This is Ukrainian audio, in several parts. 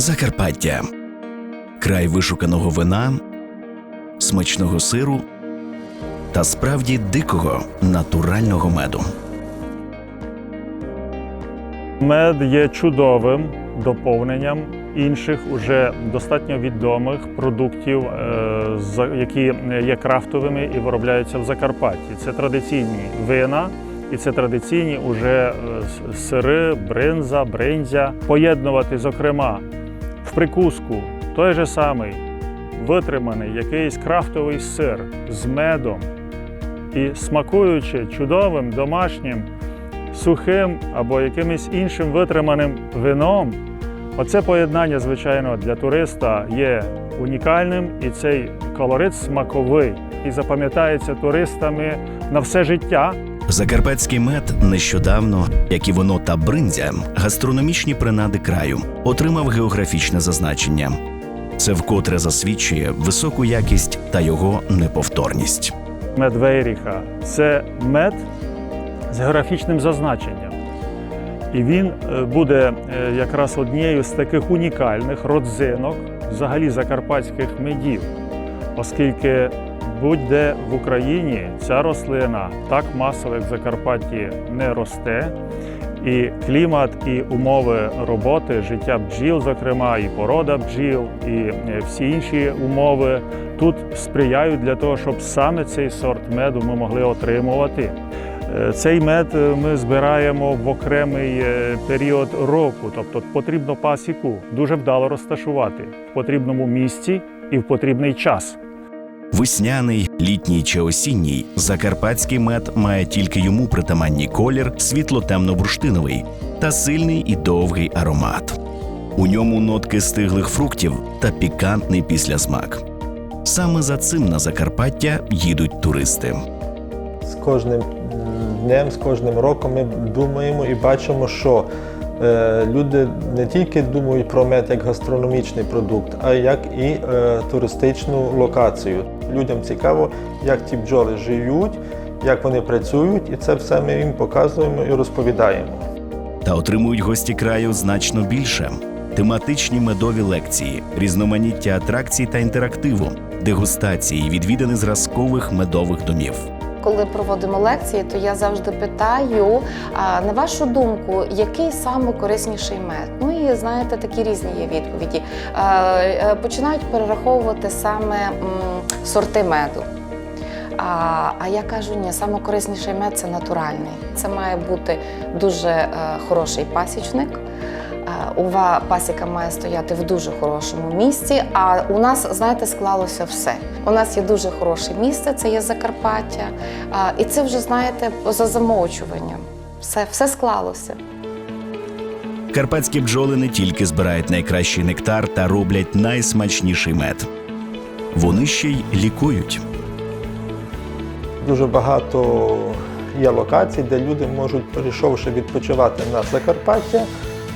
Закарпаття. Край вишуканого вина, смачного сиру та справді дикого натурального меду. Мед є чудовим доповненням інших уже достатньо відомих продуктів, е, які є крафтовими і виробляються в Закарпатті. Це традиційні вина. І це традиційні уже е, сири, бринза, бринзя. Поєднувати, зокрема, в прикуску той же самий витриманий якийсь крафтовий сир з медом і смакуючи чудовим домашнім сухим або якимось іншим витриманим вином. Оце поєднання, звичайно, для туриста є унікальним, і цей колорит смаковий і запам'ятається туристами на все життя. Закарпатський мед нещодавно, як і воно та бриндзя, гастрономічні принади краю, отримав географічне зазначення. Це вкотре засвідчує високу якість та його неповторність. Мед Вейріха це мед з географічним зазначенням. І він е, буде е, якраз однією з таких унікальних родзинок взагалі закарпатських медів, оскільки будь-де в Україні ця рослина так масово, як в Закарпатті, не росте. І клімат, і умови роботи, життя бджіл, зокрема, і порода бджіл, і е, всі інші умови тут сприяють для того, щоб саме цей сорт меду ми могли отримувати. Е, Цей мед е, ми збираємо в окремий період року, тобто потрібно пасіку дуже вдало розташувати в потрібному місці і в потрібний час. Весняний, літній чи осінній закарпатський мед має тільки йому притаманний колір світло-темно-бурштиновий та сильний і довгий аромат. У ньому нотки стиглих фруктів та пікантний післясмак. Саме за цим на Закарпаття їдуть туристи. З кожним днем, з кожним роком ми думаємо і бачимо, що люди не тільки думають про мед як гастрономічний продукт, а як і е, туристичну локацію. Людям цікаво, як ті бджоли живуть, як вони працюють, і це все ми їм показуємо і розповідаємо. Та отримують гості краю значно більше: тематичні медові лекції, різноманіття атракцій та інтерактиву, дегустації, відвідини зразкових медових домів. Коли проводимо лекції, то я завжди питаю: а, на вашу думку, який саме корисніший мед? Ну і знаєте, такі різні є відповіді. Е, Починають перераховувати саме сорти меду. А, а я кажу, ні, саме корисніший мед це натуральний. Це має бути дуже е, хороший пасічник. Ува пасіка має стояти в дуже хорошому місці. А у нас, знаєте, склалося все. У нас є дуже хороше місце, це є Закарпаття. І це вже, знаєте, за замовчуванням. Все, все склалося. Карпатські бджоли не тільки збирають найкращий нектар та роблять найсмачніший мед. Вони ще й лікують. Дуже багато є локацій, де люди можуть, прийшовши відпочивати на Закарпаття,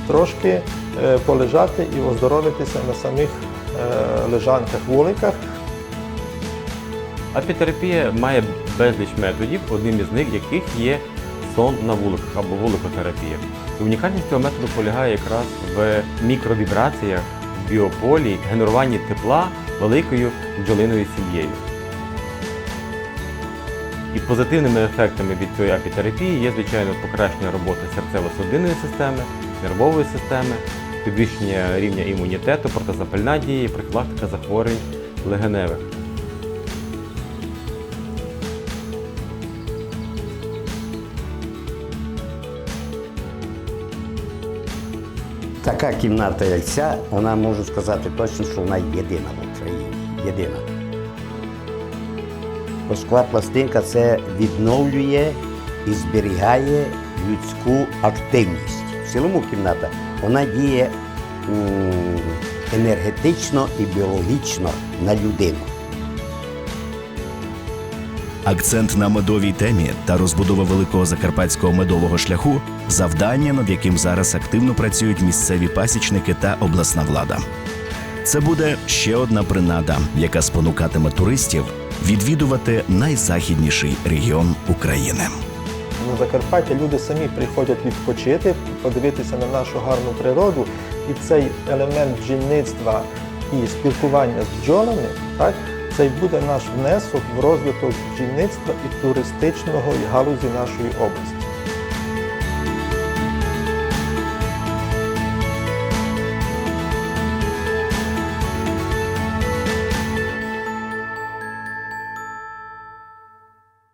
трошки е, полежати і оздоровитися на самих е, лежанках, вуликах. Апітерапія має безліч методів, одним із них яких є сон на вуликах або вуликотерапія. І унікальність цього методу полягає якраз в мікровібраціях, біополі, генеруванні тепла великою бджолиною сім'єю. І позитивними ефектами від цієї апітерапії є, звичайно, покращення роботи серцево-судинної системи, нервової системи, підвищення рівня імунітету, протизапальна дія, профілактика захворювань легеневих. Така кімната, як ця, вона можу сказати точно, що вона єдина в Україні. Єдина. Воскова пластинка це відновлює і зберігає людську активність. Цілому кімната вона діє енергетично і біологічно на людину. Акцент на медовій темі та розбудова великого закарпатського медового шляху завдання, над яким зараз активно працюють місцеві пасічники та обласна влада. Це буде ще одна принада, яка спонукатиме туристів відвідувати найзахідніший регіон України. На Закарпаття люди самі приходять відпочити, подивитися на нашу гарну природу, і цей елемент бджільництва і спілкування з бджолами, так, це й буде наш внесок в розвиток бджільництва і туристичного галузі нашої області.